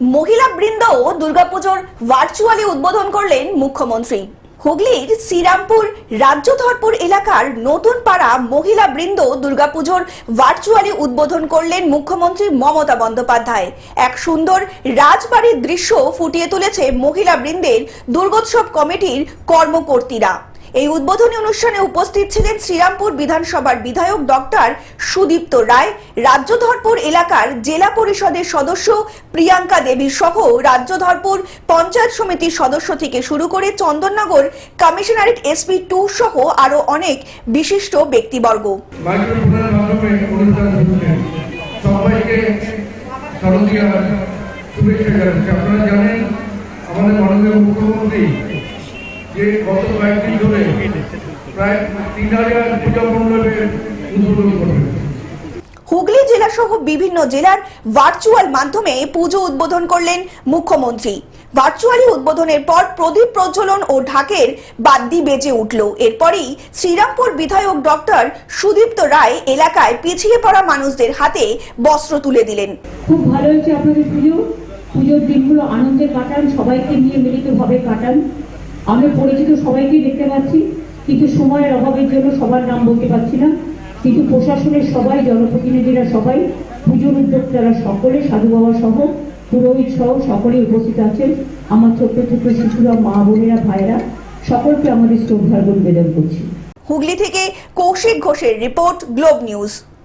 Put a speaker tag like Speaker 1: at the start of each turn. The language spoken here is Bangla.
Speaker 1: মহিলা বৃন্দ দুর্গাপুজোর ভার্চুয়ালি উদ্বোধন করলেন মুখ্যমন্ত্রী। হুগলির শ্রীরামপুর, রাজ্যধরপুর এলাকার নতুন পাড়া মহিলা বৃন্দ দুর্গাপুজোর ভার্চুয়ালি উদ্বোধন করলেন মুখ্যমন্ত্রী মমতা বন্দ্যোপাধ্যায়। এক সুন্দর রাজবাড়ির দৃশ্য ফুটিয়ে তুলেছে মহিলা বৃন্দের দুর্গোৎসব কমিটির কর্মকর্তীরা। এই উদ্বোধনী অনুষ্ঠানে উপস্থিত ছিলেন শ্রীরামপুর বিধানসভার বিধায়ক ডক্টর সুদীপ্ত রায়, রাজ্যধরপুর এলাকার জেলা পরিষদের সদস্য প্রিয়াঙ্কা দেবী সহ রাজ্যধরপুর পঞ্চায়েত সমিতির সদস্য থেকে শুরু করে চন্দননগর কমিশনারেট এসপি টু সহ আরও অনেক বিশিষ্ট ব্যক্তিবর্গ।
Speaker 2: আমাদের মাননীয় মুখ্যমন্ত্রী যে গত কয়েকদিন ধরে প্রায় তিন হাজার পূজা মণ্ডপের উদ্বোধন করবেন
Speaker 1: হুগলি জেলা সহ বিভিন্ন জেলার ভার্চুয়াল মাধ্যমে পুজো উদ্বোধন করলেন মুখ্যমন্ত্রী। ভার্চুয়ালি উদ্বোধনের পর প্রদীপ প্রজ্বলন ও ঢাকের বাদ্যি বেজে উঠল। এরপরই শ্রীরামপুর বিধায়ক ডক্টর সুদীপ্ত রায় এলাকায় পিছিয়ে পড়া মানুষদের হাতে বস্ত্র তুলে দিলেন।
Speaker 3: খুব ভালো হয়েছে আপনাদের পুজো। পুজোর দিনগুলো আনন্দে কাটান সবাইকে নিয়ে মিলিতভাবে কাটান। আমি পরিচিত সবাইকে দেখতে পাচ্ছি। কিন্তু সময়ের অভাবের জন্য সবার নাম বলতে পারছি না। কিন্তু প্রশাসনের সবাই, জনপ্রতিনিধিরা সবাই, পুজোর উদ্যোক্তারা সকলে, সাধু বাবা সহ, পুরোহিত সহ সকলে উপস্থিত আছেন। আমার ছোট্ট ছোট্ট শিশুরা, মা বোনেরা ভাইরা সকলকে আমাদের শ্রদ্ধার্ঘ নিবেদন করছি।
Speaker 1: হুগলি থেকে কৌশিক ঘোষের রিপোর্ট, গ্লোব নিউজ।